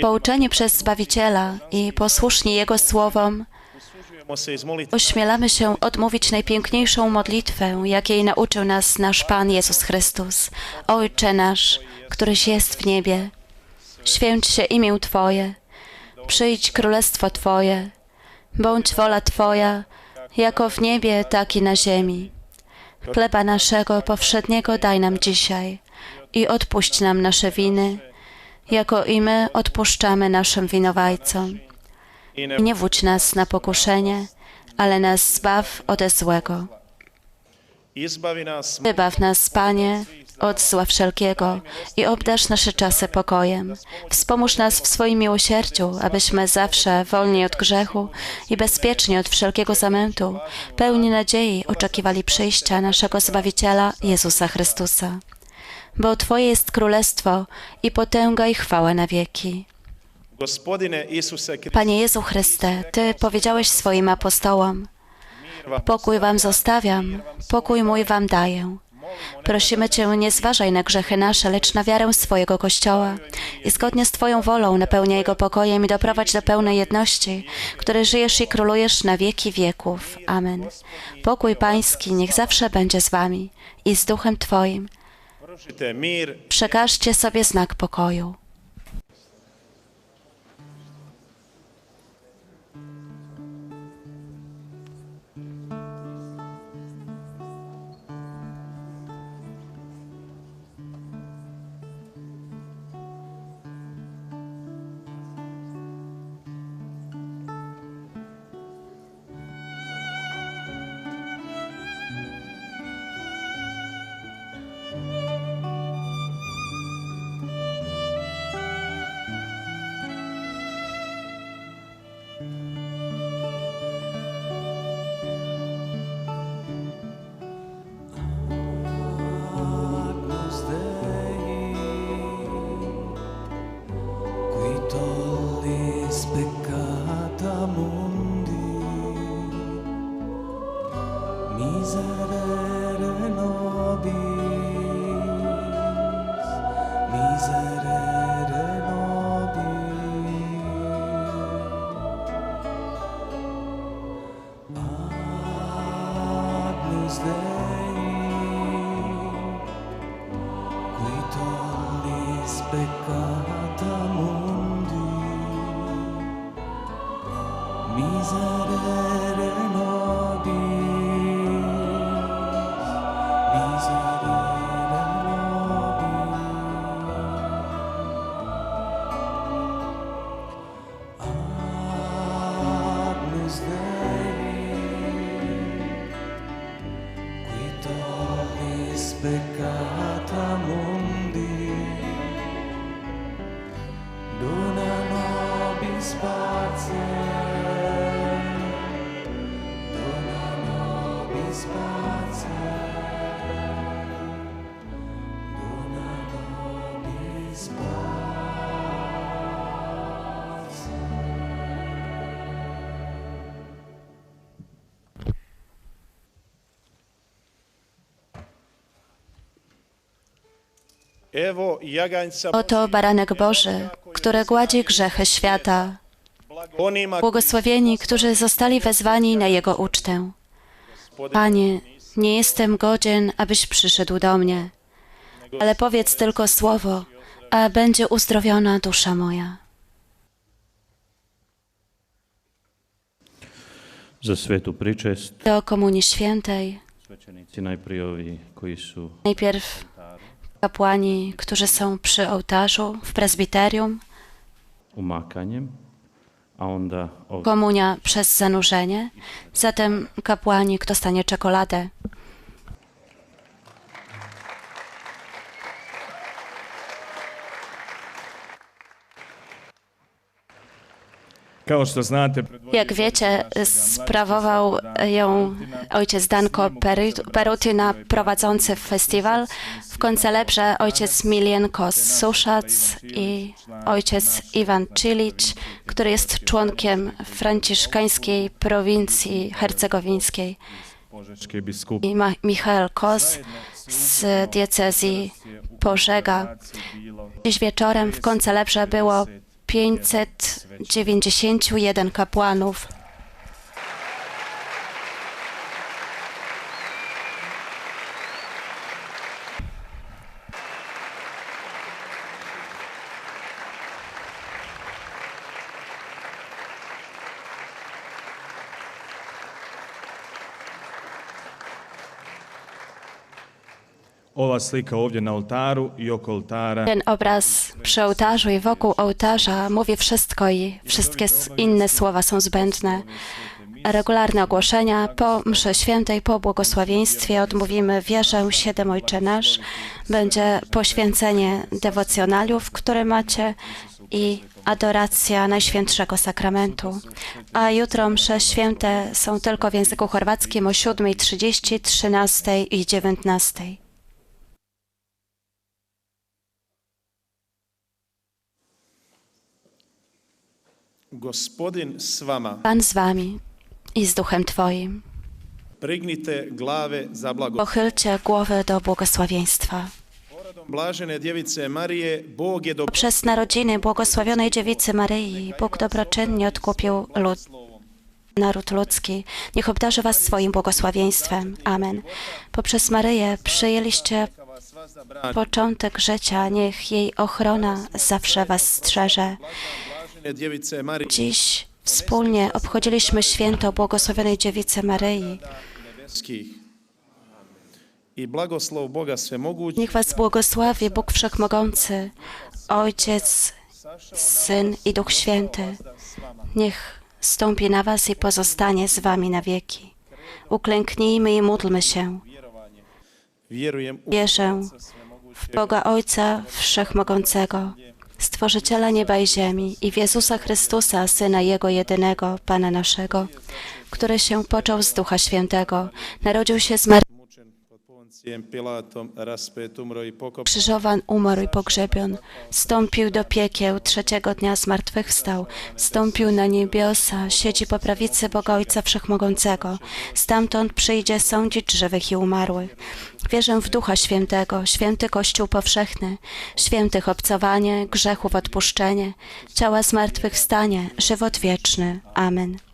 Pouczeni przez Zbawiciela i posłuszni Jego słowom, ośmielamy się odmówić najpiękniejszą modlitwę, jakiej nauczył nas nasz Pan Jezus Chrystus. Ojcze nasz, któryś jest w niebie, święć się imię Twoje, przyjdź królestwo Twoje, bądź wola Twoja, jako w niebie, tak i na ziemi. Chleba naszego powszedniego daj nam dzisiaj i odpuść nam nasze winy, jako i my odpuszczamy naszym winowajcom. i nie wódź nas na pokuszenie, ale nas zbaw ode złego. Wybaw nas, Panie, od zła wszelkiego i obdarz nasze czasy pokojem. Wspomóż nas w swoim miłosierdziu, abyśmy zawsze wolni od grzechu i bezpieczni od wszelkiego zamętu, pełni nadziei oczekiwali przyjścia naszego Zbawiciela Jezusa Chrystusa. Bo Twoje jest królestwo i potęga i chwała na wieki. Panie Jezu Chryste, Ty powiedziałeś swoim apostołom, pokój Wam zostawiam, pokój mój Wam daję. Prosimy Cię, nie zważaj na grzechy nasze, lecz na wiarę swojego Kościoła i zgodnie z Twoją wolą napełniaj go pokojem i doprowadź do pełnej jedności, której żyjesz i królujesz na wieki wieków. Amen. Pokój Pański niech zawsze będzie z Wami i z Duchem Twoim. Przekażcie sobie znak pokoju. miserere nobis. Miserere nobis. Agnus Dei qui tollis peccata mundi. Miserere beccata mondi dona nobis pace dona nobis pace Oto baranek Boży, który gładzi grzechy świata. Błogosławieni, którzy zostali wezwani na Jego ucztę. Panie, nie jestem godzien, abyś przyszedł do mnie, ale powiedz tylko słowo, a będzie uzdrowiona dusza moja. Za pričest, Do Komunii Świętej najpierw kapłani, którzy są przy ołtarzu w prezbiterium, umakanjem, a onda komunia przez zanurzenie, zatem kapłani, kto stanie czekoladę. Jak wiecie, sprawował ją ojciec Danko Perutyna, prowadzący festiwal. W koncelebrze ojciec Milienko Suszac i ojciec Iwan Cilic, który jest członkiem franciszkańskiej prowincji hercegowińskiej. I Michael Kos z diecezji Pożega. Dziś wieczorem w koncelebrze było 591 kapłanów. Ova slika ovdje na oltaru i oko oltara Ten obraz przy ołtarzu i wokół ołtarza mówi wszystko i wszystkie inne słowa są zbędne. Regularne ogłoszenia po mszy świętej, po błogosławieństwie odmówimy wierzę siedem Ojcze Nasz. Będzie poświęcenie dewocjonaliów, które macie i adoracja Najświętszego Sakramentu. A jutro msze święte są tylko w języku chorwackim o 7.30, 13 i 19. Gospodin s vama. Pan z wami i z duchem Twoim. Prignite glave za blago. Pochylcie głowy do błogosławieństwa. Blažene djevice Marije, Bog je do Przez narodziny błogosławionej dziewicy Maryi Bóg dobroczynnie odkupił lud, naród ludzki. Niech obdarzy was swoim błogosławieństwem. Amen. Poprzez Maryję przyjęliście początek życia. Niech jej ochrona zawsze was strzeże. Dziś wspólnie obchodziliśmy święto błogosławionej dziewicy Maryi. Niech was błogosławi Bóg Wszechmogący, Ojciec, Syn i Duch Święty. Niech stąpi na was i pozostanie z wami na wieki. Uklęknijmy i módlmy się. Wierzę w Boga Ojca Wszechmogącego, Stworzyciela nieba i ziemi i w Jezusa Chrystusa, Syna Jego jedynego, Pana naszego, który się począł z Ducha Świętego, narodził się z Maryi, krzyżowan, umarł i pogrzebion, stąpił do piekieł, trzeciego dnia zmartwychwstał, stąpił na niebiosa, siedzi po prawicy Boga Ojca Wszechmogącego, stamtąd przyjdzie sądzić żywych i umarłych. Wierzę w Ducha Świętego, święty Kościół powszechny, świętych obcowanie, grzechów odpuszczenie, ciała zmartwychwstanie, żywot wieczny. Amen.